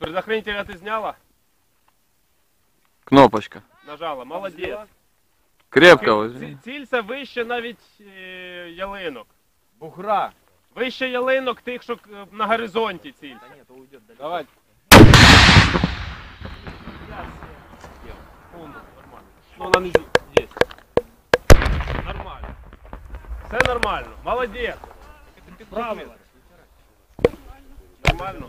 Предохранителя ты сняла? Кнопочка. Нажала, молодець. Крепко возьми. Ці- Цілься вище навіть е, ялинок. Бугра. Вище ялинок тих, що е, на горизонті цілься. Давай. Ну, вона не є. Нормально. Все нормально. Молодець. Правильно. Нормально.